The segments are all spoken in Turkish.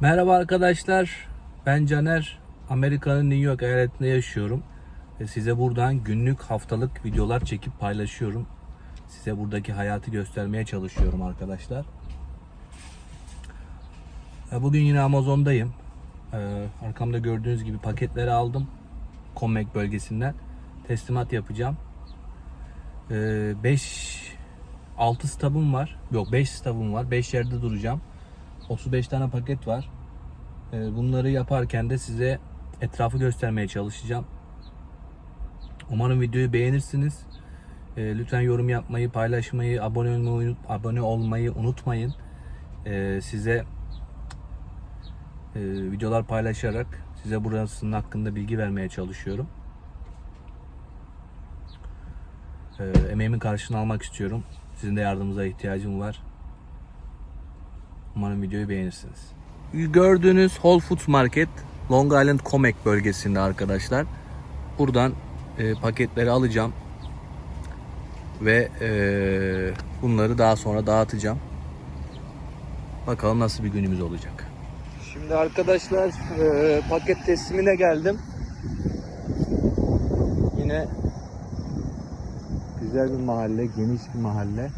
Merhaba arkadaşlar. Ben Caner. Amerika'nın New York eyaletinde yaşıyorum. Ve size buradan günlük haftalık videolar çekip paylaşıyorum. Size buradaki hayatı göstermeye çalışıyorum arkadaşlar. Bugün yine Amazon'dayım. E, Arkamda gördüğünüz gibi paketleri aldım. Comeback bölgesinden. Teslimat yapacağım. 5 6 stabım var. Yok 5 stabım var. 5 yerde duracağım. 35 tane paket var. Ee, Bunları yaparken de size etrafı göstermeye çalışacağım. Umarım videoyu beğenirsiniz. Ee, Lütfen yorum yapmayı, paylaşmayı, abone olmayı, abone olmayı unutmayın. Ee, Size e, videolar paylaşarak size burasının hakkında bilgi vermeye çalışıyorum. Emeğimin karşılığını almak istiyorum. Sizin de yardımınıza ihtiyacım var. Umarım videoyu beğenirsiniz. Gördüğünüz Whole Foods Market Long Island Comeback bölgesinde arkadaşlar. Buradan e, paketleri alacağım. Ve e, bunları daha sonra dağıtacağım. Bakalım nasıl bir günümüz olacak. Şimdi arkadaşlar e, paket teslimine geldim. Yine güzel bir mahalle, geniş bir mahalle.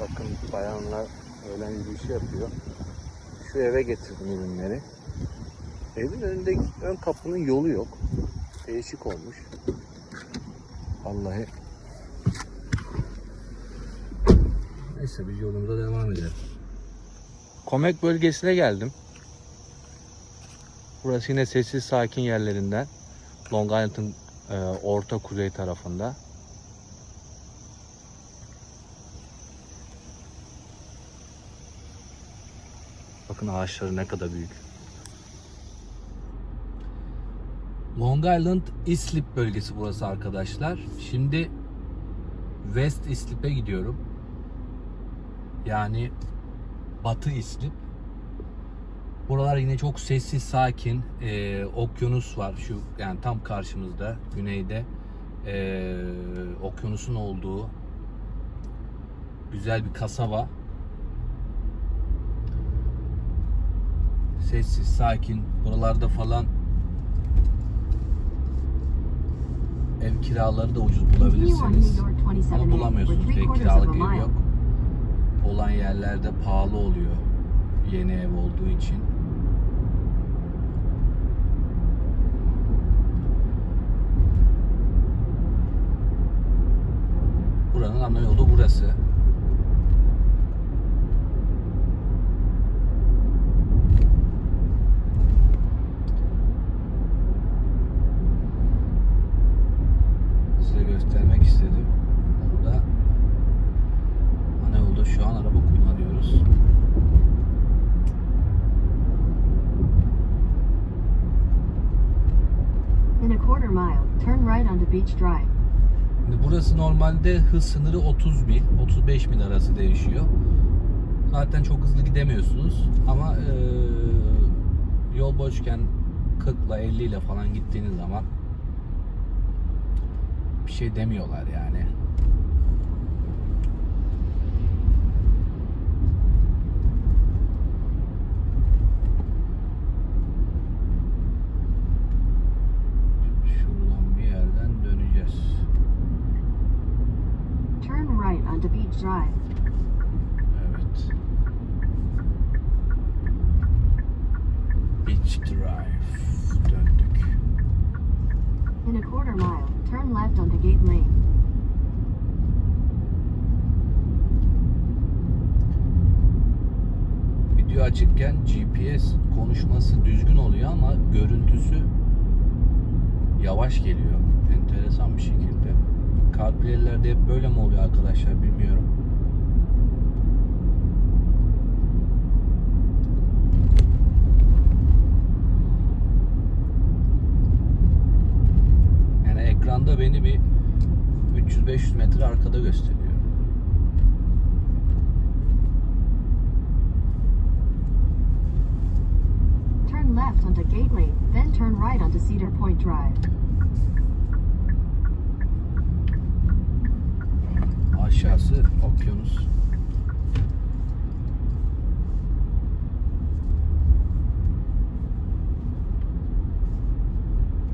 Bakın bayanlar öğlen yürüyüşü yapıyor. Şu eve getirdim ürünleri. Evin önünde ön kapının yolu yok. Değişik olmuş. Vallahi. Neyse biz yolumuza devam edelim. Komek bölgesine geldim. Burası yine sessiz sakin yerlerinden. Long Island'ın e, orta kuzey tarafında. Bakın ağaçları ne kadar büyük. Long Island Islip bölgesi burası arkadaşlar. Şimdi West Islip'e gidiyorum. Yani Batı Islip. Buralar yine çok sessiz, sakin. Ee, okyanus var şu yani tam karşımızda, güneyde. Ee, okyanusun olduğu güzel bir kasaba. Sessiz, sakin. Buralarda falan ev kiraları da ucuz bulabilirsiniz. New York 27 Ama bulamıyorsunuz of kiralık ev yok. Olan yerlerde pahalı oluyor. Yeni ev olduğu için. Buranın ana yolu burası. Size göstermek istedim. Burada ana yolda şu an araba kullanıyoruz. In a quarter mile, turn right onto Beach Drive. Şimdi burası normalde hız sınırı 30 mil, 35 mil arası değişiyor. Zaten çok hızlı gidemiyorsunuz ama eee, yol boşken 40 ile 50 ile falan gittiğiniz zaman bir şey demiyorlar yani. Şuradan bir yerden döneceğiz. Turn right onto Beach Drive. Evet. Beach Drive. Döndük. In a quarter mile, turn left onto Gate Lane. Video açıkken GPS konuşması düzgün oluyor ama görüntüsü yavaş geliyor. Enteresan bir şekilde. CarPlay'lerde hep böyle mi oluyor arkadaşlar bilmiyorum. Yani ekranda beni bir 300-500 metre arkada gösteriyor. Turn left onto Gate Lane, then turn right onto Cedar Point Drive. aşağısı okyanus.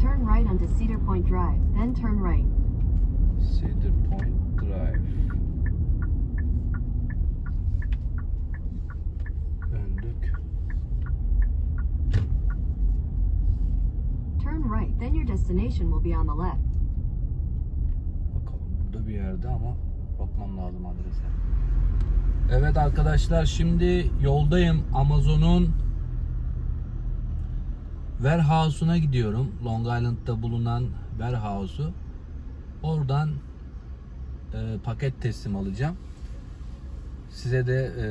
Turn right onto Cedar Point Drive, then turn right. Cedar Point Drive. Döndük. Turn right, then your destination will be on the left. Bakalım burada bir yerde ama bakmam lazım adrese. Evet arkadaşlar şimdi yoldayım. Amazon'un warehouse'una gidiyorum. Long Island'da bulunan warehouse'u. Oradan e, paket teslim alacağım. Size de e,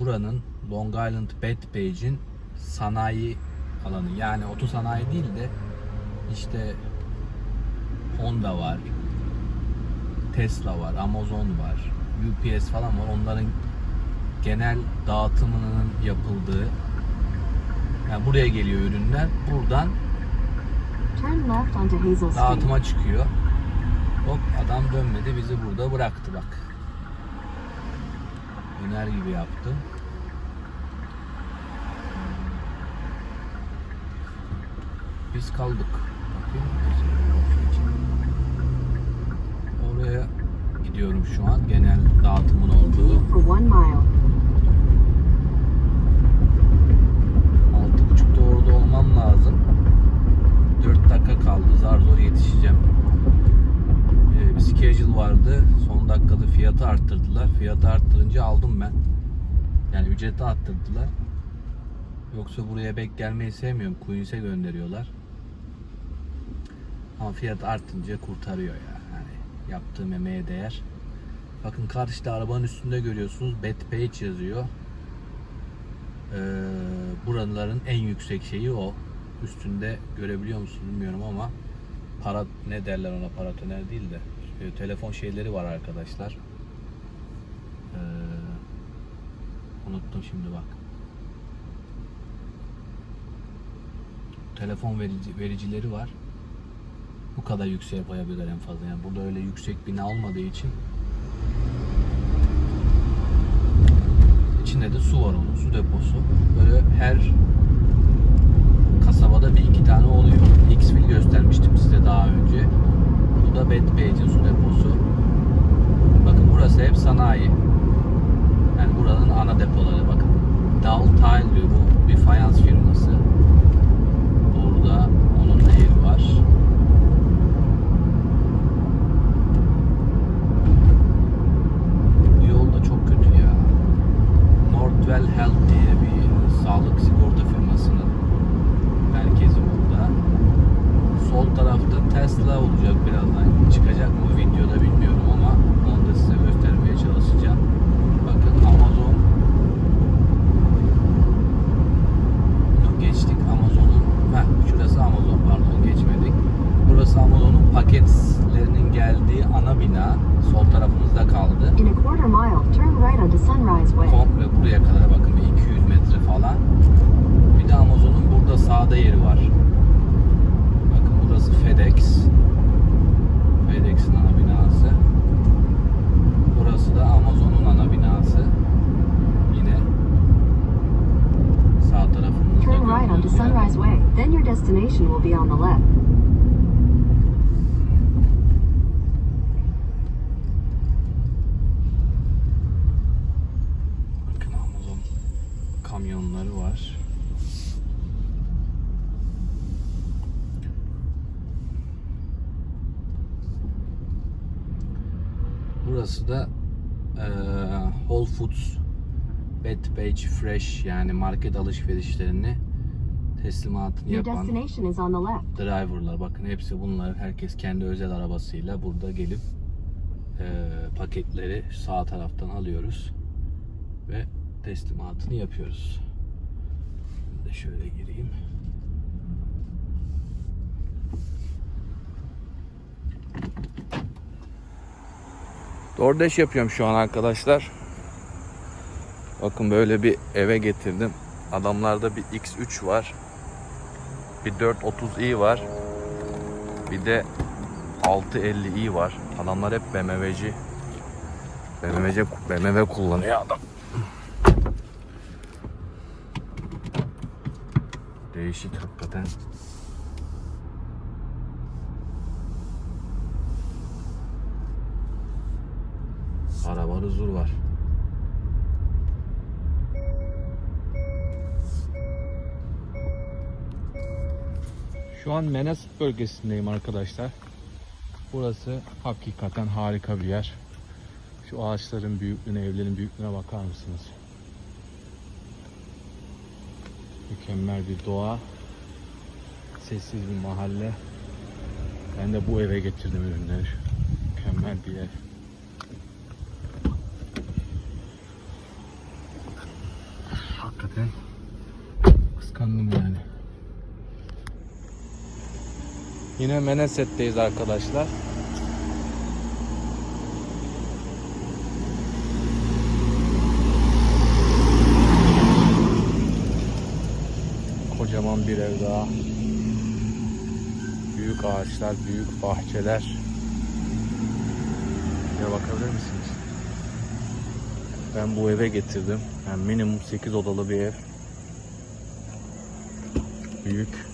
buranın Long Island Bethpage'in sanayi alanı yani oto sanayi değil de işte Honda var, Tesla var, Amazon var, UPS falan var. Onların genel dağıtımının yapıldığı yani buraya geliyor ürünler. Buradan Turn left onto Hazel Street. dağıtıma çıkıyor. Hop adam dönmedi bizi burada bıraktı bak. Döner gibi yaptı. Biz kaldık. Bakayım. Gidiyorum şu an. Genel dağıtımın olduğu. Continue for one mile. Altı buçukta orada olmam lazım. 4 dakika kaldı. Zar zor yetişeceğim. Ee, bir schedule vardı. Son dakikada fiyatı arttırdılar. Fiyatı arttırınca aldım ben. Yani ücreti arttırdılar. Yoksa buraya bek gelmeyi sevmiyorum. Queens'e gönderiyorlar. Ama fiyat artınca kurtarıyor ya. Yani yaptığım emeğe değer. Bakın karşıda arabanın üstünde görüyorsunuz. Bethpage yazıyor. Ee, buraların en yüksek şeyi o. Üstünde görebiliyor musunuz bilmiyorum ama para ne derler ona paratoner değil de e, telefon şeyleri var arkadaşlar. Ee, unuttum şimdi bak. Telefon verici, vericileri var. Bu kadar yükseğe koyabilir en fazla. Yani burada öyle yüksek bina olmadığı için İçinde de su var onun, su deposu. Böyle her kasabada bir iki tane oluyor. Xville göstermiştim size daha önce. Bu da Bethpage'in su deposu. Bakın burası hep sanayi. Yani buranın ana depoları bakın. Dal Tile diyor bu bir fayans firması. Burada onun da yeri var. Bu yol da çok kötü ya. Northwell Health diye bir sağlık sigorta firmasının merkezi burada. Sol tarafta Tesla olacak birazdan. Çıkacak mı videoda bilmiyorum ama onu da size göstermeye çalışacağım. Bakın Amazon Bunu geçtik Amazon'un Heh, şurası Amazon pardon geçmedik. Burası Amazon'un paketlerinin geldiği ana bina. Sol tarafımızda kaldı. In a quarter mile, turn right onto Sunrise Way. komple buraya kadar bakın bir 200 metre falan. Bir de Amazon'un burada sağda yeri var. Bakın burası FedEx. FedEx'in ana binası. Burası da Amazon'un ana binası. Yine sağ tarafımızda Turn right onto. Sunrise Way, then your destination will be on the left. Bakın Amazon kamyonları var. Burası da eee Whole Foods Bethpage Fresh yani market alışverişlerini teslimatını yapan driverlar. Bakın hepsi bunlar. Herkes kendi özel arabasıyla burada gelip eee, paketleri sağ taraftan alıyoruz ve teslimatını yapıyoruz. Ben de şöyle gireyim. DoorDash yapıyorum şu an arkadaşlar. Bakın böyle bir eve getirdim. Adamlarda bir X3 var. Bir 430i var. Bir de 650i var. Adamlar hep BMW'ci. BMW, BMW kullanıyor adam. Değişik hakikaten. Arabanın huzur var. Şu an Menes bölgesindeyim arkadaşlar. Burası hakikaten harika bir yer. Şu ağaçların büyüklüğüne, evlerin büyüklüğüne bakar mısınız? Mükemmel bir doğa. Sessiz bir mahalle. Ben de bu eve getirdim ürünleri. Mükemmel bir ev. Hakikaten kıskandım yani. Yine Meneset'teyiz arkadaşlar. Kocaman bir ev daha. Büyük ağaçlar, büyük bahçeler. Şuraya bakabilir misiniz? Ben bu eve getirdim. Yani minimum 8 odalı bir ev. Büyük.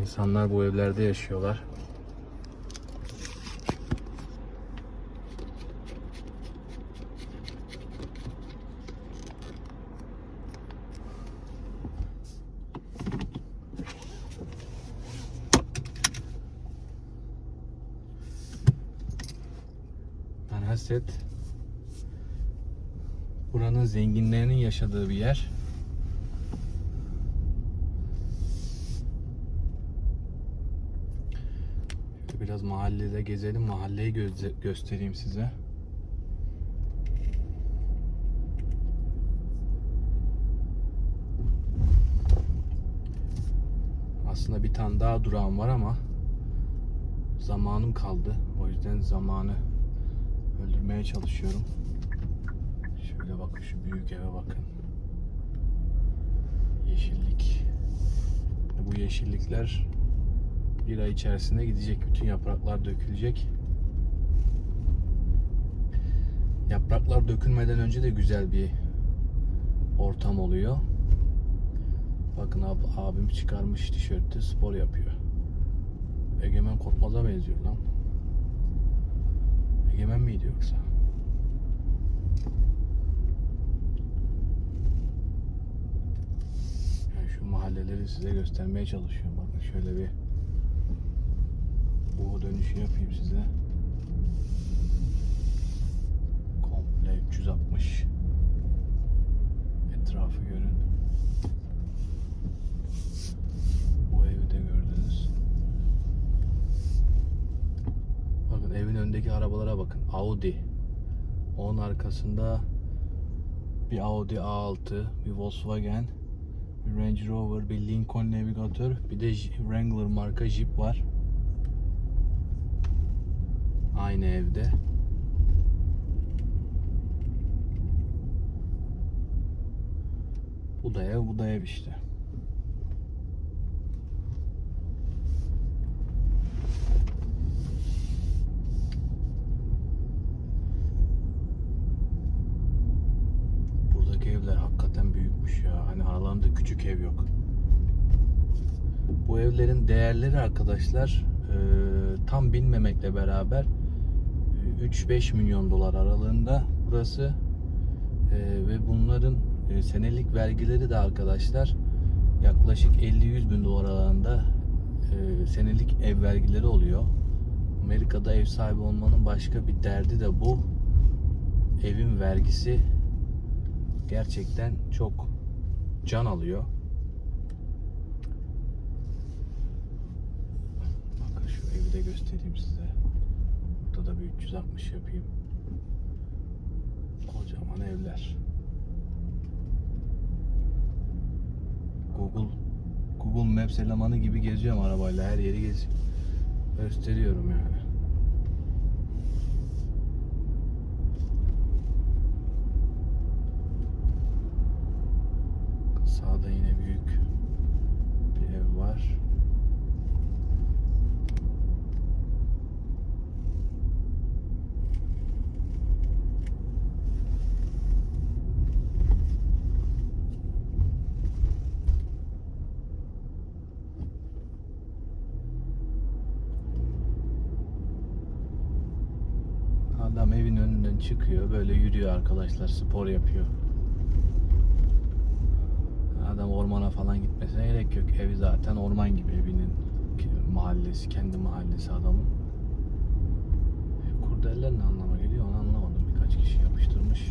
İnsanlar bu evlerde yaşıyorlar. Manhasset buranın zenginlerinin yaşadığı bir yer. Şöyle biraz mahallede gezelim. Mahalleyi göze- göstereyim size. Aslında bir tane daha durağım var ama zamanım kaldı. O yüzden zamanı öldürmeye çalışıyorum. Şöyle bakın şu büyük eve bakın. Yeşillik. Bu yeşillikler bir ay içerisinde gidecek. Bütün yapraklar dökülecek. Yapraklar dökülmeden önce de güzel bir ortam oluyor. Bakın ab- abim çıkarmış tişörtü spor yapıyor. Egemen Korkmaz'a benziyor lan. Egemen miydi yoksa? Yani şu mahalleleri size göstermeye çalışıyorum. Bakın şöyle bir bu dönüşü yapayım size. Komple 360 etrafı görün. Bu evi de gördünüz. Bakın evin önündeki arabalara bakın. Audi. Onun arkasında bir Audi A6, bir Volkswagen, bir Range Rover, bir Lincoln Navigator, bir de Wrangler marka Jeep var. Aynı evde. Bu da ev, bu da ev işte. Buradaki evler hakikaten büyükmüş aralarında küçük ev yok. Bu evlerin değerleri arkadaşlar e, tam bilmemekle beraber e, 3-5 milyon dolar aralığında burası E, ve bunların e, senelik vergileri de arkadaşlar yaklaşık 50-100 bin dolar aralığında e, senelik ev vergileri oluyor. Amerika'da ev sahibi olmanın başka bir derdi de bu. Evin vergisi gerçekten çok can alıyor. Bakın şu evi de göstereyim size. Burada da bir 360 yapayım. Kocaman evler. Google Google Maps elemanı gibi geziyorum arabayla her yeri gez gösteriyorum yani. Sağda yine büyük bir ev var. Adam evin önünden çıkıyor böyle yürüyor arkadaşlar spor yapıyor. Adam ormana falan gitmesine gerek yok. Evi zaten orman gibi evinin mahallesi, kendi mahallesi adamın. Kurdeller ne anlama geliyor onu anlamadım. Birkaç kişi yapıştırmış.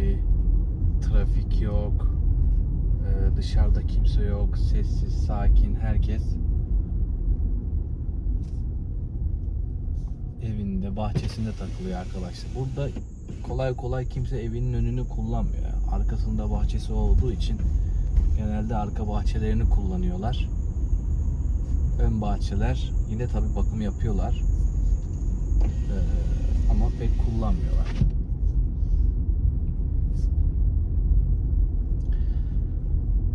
Bir trafik yok. Ee, dışarıda kimse yok. Sessiz, sakin herkes evinde, bahçesinde takılıyor arkadaşlar. Burada kolay kolay kimse evinin önünü kullanmıyor. Arkasında bahçesi olduğu için genelde arka bahçelerini kullanıyorlar. Ön bahçeler yine tabi bakım yapıyorlar. Ee, ama pek kullanmıyorlar.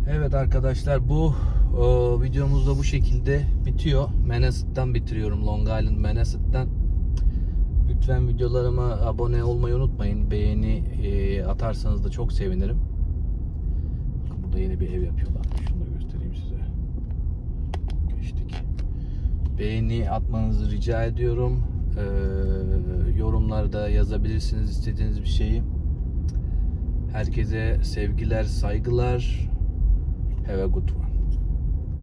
Evet arkadaşlar bu o, videomuz da bu şekilde bitiyor. Manhasset'tan bitiriyorum. Long Island Manhasset'tan. Lütfen videolarıma abone olmayı unutmayın. Beğeni e, atarsanız da çok sevinirim. Bakın burada yeni bir ev yapıyorlar. Şunu da göstereyim size. Geçtik. Beğeni atmanızı rica ediyorum. Ee, yorumlarda yazabilirsiniz istediğiniz bir şeyi. Herkese sevgiler, saygılar. hewe kutua.